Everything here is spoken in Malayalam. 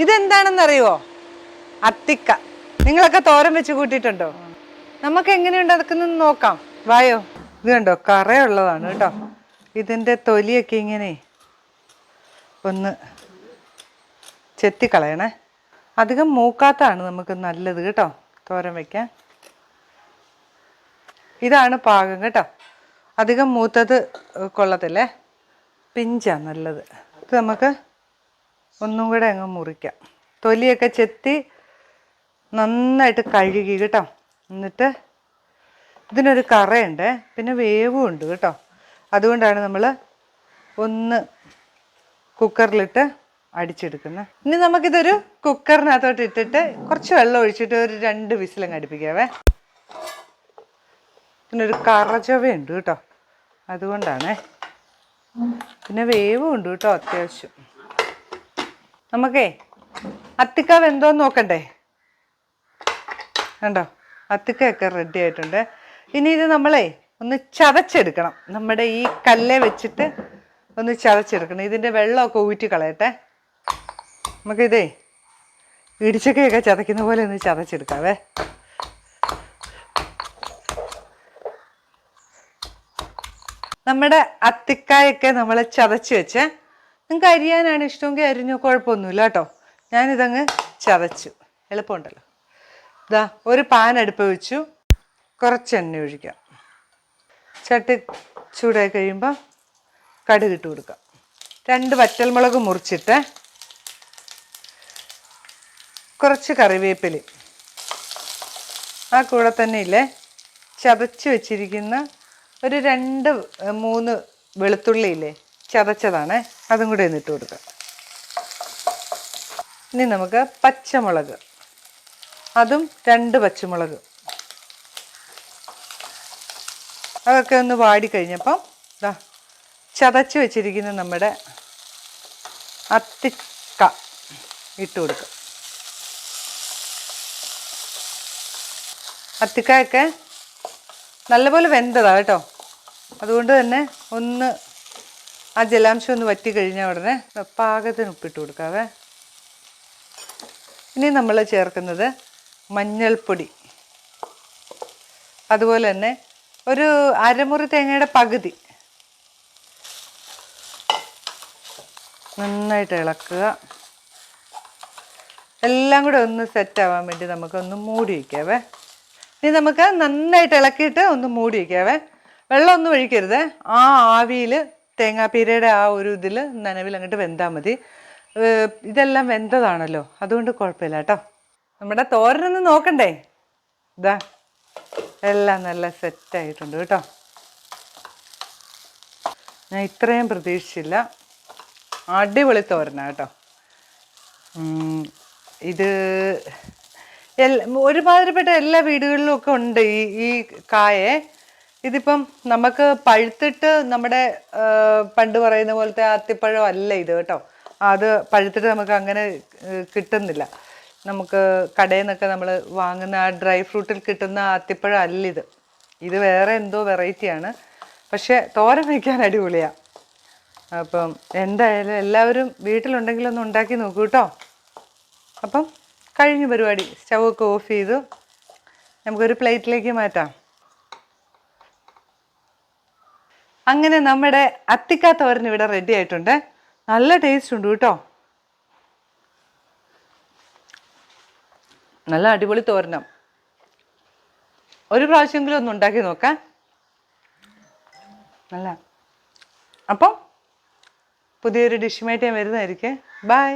ഇതെന്താണെന്നറിയോ അത്തിക്ക. നിങ്ങളൊക്കെ തോരം വെച്ച് കൂട്ടിയിട്ടുണ്ടോ? നമുക്ക് എങ്ങനെയുണ്ട് അതൊക്കെ നോക്കാം. വായോ. ഇത് കണ്ടോ? കറയുള്ളതാണ് കേട്ടോ. ഇതിന്റെ തൊലിയൊക്കെ ഇങ്ങനെ ഒന്ന് ചെത്തിക്കളയണേ. അധികം മൂക്കാത്താണ് നമുക്ക് നല്ലത് കേട്ടോ തോരം വയ്ക്കാൻ ഇതാണ് പാകം കേട്ടോ. അധികം മൂത്തത് കൊള്ളത്തില്ലേ? പിഞ്ചാ നല്ലത്. ഇത് നമുക്ക് ഒന്നും കൂടെ അങ്ങ് മുറിക്കാം. തൊലിയൊക്കെ ചെത്തി നന്നായിട്ട് കഴുകി കേട്ടോ. എന്നിട്ട് ഇതിനൊരു കറയുണ്ട്. പിന്നെ വേവും ഉണ്ട് കേട്ടോ. അതുകൊണ്ടാണ് നമ്മൾ ഒന്ന് കുക്കറിലിട്ട് അടിച്ചെടുക്കുന്നത് ഇനി നമുക്കിതൊരു കുക്കറിനകത്തോട്ട് ഇട്ടിട്ട് കുറച്ച് വെള്ളം ഒഴിച്ചിട്ട് ഒരു രണ്ട് വിസിലങ്ങ് അടുപ്പിക്കാവേ. ഇതിനൊരു കറചവയുണ്ട് കേട്ടോ. അതുകൊണ്ടാണേ. പിന്നെ വേവും ഉണ്ട് കേട്ടോ അത്യാവശ്യം. നമുക്കേ അത്തിക്ക വെന്തോന്ന് നോക്കണ്ടേ? കണ്ടോ? അത്തിക്കയൊക്കെ റെഡി ആയിട്ടുണ്ട്. ഇനി ഇത് നമ്മളെ ഒന്ന് ചതച്ചെടുക്കണം. നമ്മുടെ ഈ കല്ലേ വെച്ചിട്ട് ഒന്ന് ചതച്ചെടുക്കണം. ഇതിന്റെ വെള്ളമൊക്കെ ഊറ്റി കളയട്ടെ. നമുക്കിതേ ഇടിച്ചക്കയൊക്കെ ചതയ്ക്കുന്ന പോലെ ഒന്ന് ചതച്ചെടുക്കാവേ. നമ്മുടെ അത്തിക്കായൊക്കെ നമ്മൾ ചതച്ച് വെച്ച്. നിങ്ങൾക്ക് അരിയാനാണ് ഇഷ്ടമെങ്കിൽ അരിഞ്ഞു കുഴപ്പമൊന്നുമില്ല കേട്ടോ. ഞാനിതങ്ങ് ചതച്ചു. എളുപ്പമുണ്ടല്ലോ. ഇതാ ഒരു പാൻ അടുപ്പ് വെച്ചു. കുറച്ച് എണ്ണ ഒഴിക്കാം. ചട്ടി ചൂടായി കഴിയുമ്പോൾ കടുകിട്ട് കൊടുക്കാം. രണ്ട് വറ്റൽമുളക് മുറിച്ചിട്ട് കുറച്ച് കറിവേപ്പില ആ കൂടെ തന്നെ ഇല്ലേ? ചതച്ച് വെച്ചിരിക്കുന്ന ഒരു രണ്ട് മൂന്ന് വെളുത്തുള്ളിയില്ലേ ചതച്ചതാണ്. അതും കൂടെ ഒന്ന് ഇട്ട് കൊടുക്കാം. ഇനി നമുക്ക് പച്ചമുളക്. അതും രണ്ട് പച്ചമുളക്. അതൊക്കെ ഒന്ന് വാടി കഴിഞ്ഞപ്പം ദാ ചതച്ച് വെച്ചിരിക്കുന്ന നമ്മുടെ അത്തിക്ക ഇട്ട് കൊടുക്കുക അത്തിക്കയൊക്കെ നല്ലപോലെ വെന്തതാ കേട്ടോ. അതുകൊണ്ട് തന്നെ ഒന്ന് ആ ജലാംശം ഒന്ന് വറ്റി കഴിഞ്ഞ ഉടനെ പാകത്തിന് ഉപ്പിട്ട് കൊടുക്കാവേ. ഇനി നമ്മൾ ചേർക്കുന്നത് മഞ്ഞൾപ്പൊടി. അതുപോലെ തന്നെ ഒരു അരമുറി തേങ്ങയുടെ പകുതി. നന്നായിട്ട് ഇളക്കുക. എല്ലാം കൂടെ ഒന്ന് സെറ്റ് ആവാൻ വേണ്ടി നമുക്കൊന്ന് മൂടി വയ്ക്കാവേ ഇനി നമുക്ക് നന്നായിട്ട് ഇളക്കിയിട്ട് ഒന്ന് മൂടി വയ്ക്കാവേ വെള്ളം ഒന്നും ഒഴിക്കരുത്. ആ ആവിയിൽ തേങ്ങാപ്പീരയുടെ ആ ഒരു ഇതിൽ നനവിൽ അങ്ങോട്ട് വെന്താൽ മതി. ഇതെല്ലാം വെന്തതാണല്ലോ. അതുകൊണ്ട് കുഴപ്പമില്ല കേട്ടോ. നമ്മുടെ തോരനൊന്ന് നോക്കണ്ടേ? ഇതാ എല്ലാം നല്ല സെറ്റായിട്ടുണ്ട് കേട്ടോ. ഞാൻ ഇത്രയും പ്രതീക്ഷിച്ചില്ല. അടിപൊളി തോരനാണ് കേട്ടോ. ഇത് എല്ലാ ഒരുമാതിരിപ്പെട്ട എല്ലാ വീടുകളിലും ഒക്കെ ഉണ്ട് ഈ ഈ കായെ. ഇതിപ്പം നമുക്ക് പഴുത്തിട്ട് നമ്മുടെ പണ്ട് പറയുന്ന പോലത്തെ അത്തിപ്പഴം അല്ല ഇത് കേട്ടോ. അത് പഴുത്തിട്ട് നമുക്ക് അങ്ങനെ കിട്ടുന്നില്ല. നമുക്ക് കടയിൽ നിന്നൊക്കെ നമ്മൾ വാങ്ങുന്ന ആ ഡ്രൈ ഫ്രൂട്ടിൽ കിട്ടുന്ന അത്തിപ്പഴം അല്ല ഇത്. ഇത് വേറെ എന്തോ വെറൈറ്റിയാണ് പക്ഷേ തോരൻ വയ്ക്കാൻ അടിപൊളിയാണ് അപ്പം എന്തായാലും എല്ലാവരും വീട്ടിലുണ്ടെങ്കിൽ ഒന്ന് ഉണ്ടാക്കി നോക്കൂ കേട്ടോ. അപ്പം കഴിഞ്ഞ പരിപാടി സ്റ്റൗ ഒക്കെ ഓഫ് ചെയ്തു. നമുക്കൊരു പ്ലേറ്റിലേക്ക് മാറ്റാം. അങ്ങനെ നമ്മുടെ അത്തിക്ക തോരൻ ഇവിടെ റെഡി ആയിട്ടുണ്ട്. നല്ല ടേസ്റ്റ് ഉണ്ട് കേട്ടോ. നല്ല അടിപൊളി തോരണം ഒരു പ്രാവശ്യമെങ്കിലും ഒന്ന് ഉണ്ടാക്കി നോക്കാം. നല്ല. അപ്പം പുതിയൊരു ഡിഷുമായിട്ട് ഞാൻ വരുന്നതായിരിക്കും. ബൈ